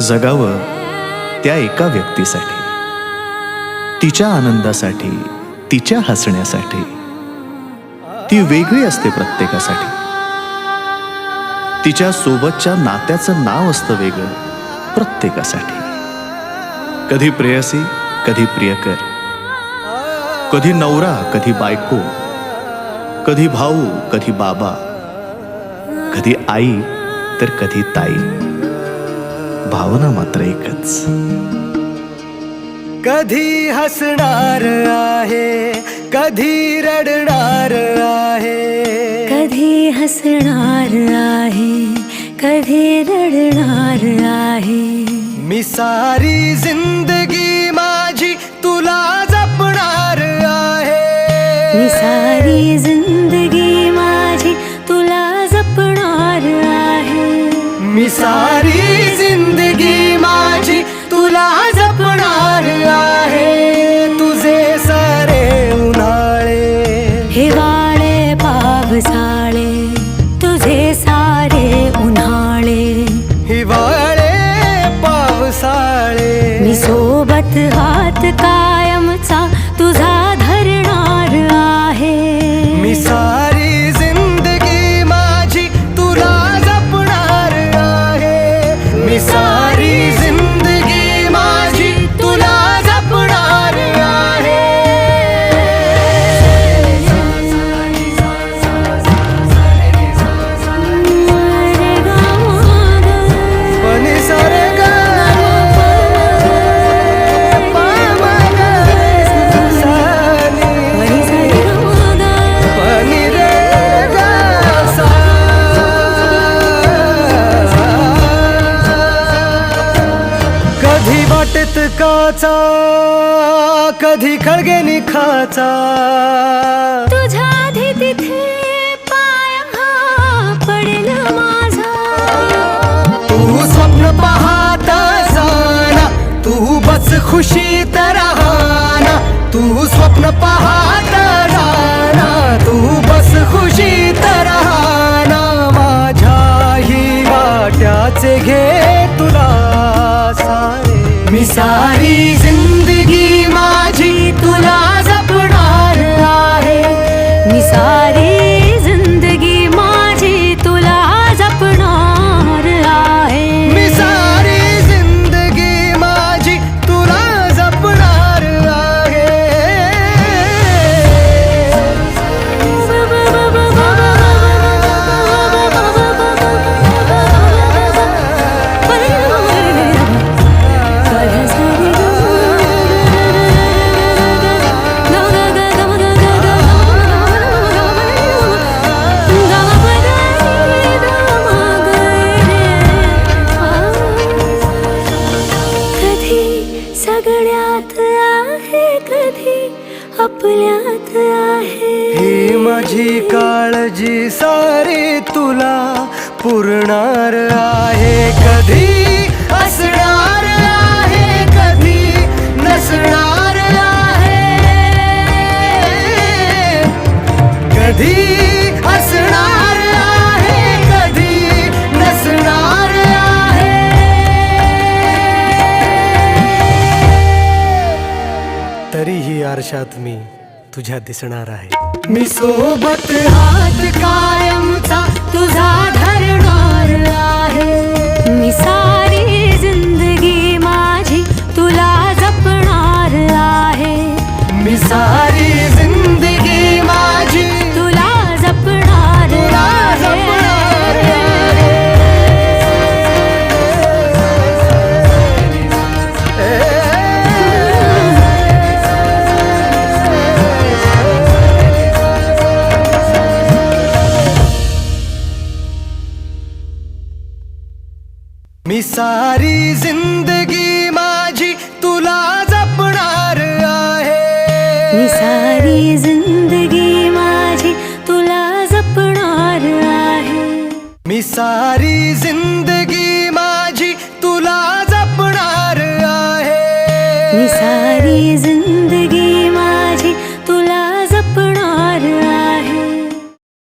जगावं त्या एका व्यक्तीसाठी. तिच्या आनंदासाठी तिच्या हसण्यासाठी. ती वेगळी असते प्रत्येकासाठी. तिच्या सोबतच्या नात्याचं नाव असतं वेगळं प्रत्येकासाठी. कधी प्रेयसी कधी प्रियकर. कधी नवरा कधी बायको. कधी भाऊ कधी बाबा. कधी आई तर कधी ताई. भावना मात्र एकच. कधी हसणार आहे कधी रडणार आहे. कधी हसणार आहे कधी रडणार आहे. मी सारी जिंदगी माझी तुला जपणार आहे. मी सारी जिंदगी माझी तुला जपणार आहे. मी सारी हिवाळे पावसाळे तुझे सारे उन्हाळे. हिवाळे पावसाळे मी सोबत हात कायमचा वाटेत काचा कधी खळगे निखाचा. तुझ्या आधी तिथे पाय पडेल माझा. तू स्वप्न पाहत जाना तू बस खुशीत राहना. तू स्वप्न पाहत आपल्यात आहे. ही माझी काळजी सारी तुला पुरणार आहे. कधी तरीही आरशात मी तुझ्या दिसणार आहे. मी सोबत हात कायमचा तुझा धरणार मी सारी जिंदगी माझी तुला जपणार आहे. मी सारी जिंदगी माझी तुला जपणार आहे. मी सारी जिंदगी माझी तुला जपणार आहे. मी सारी जिंदगी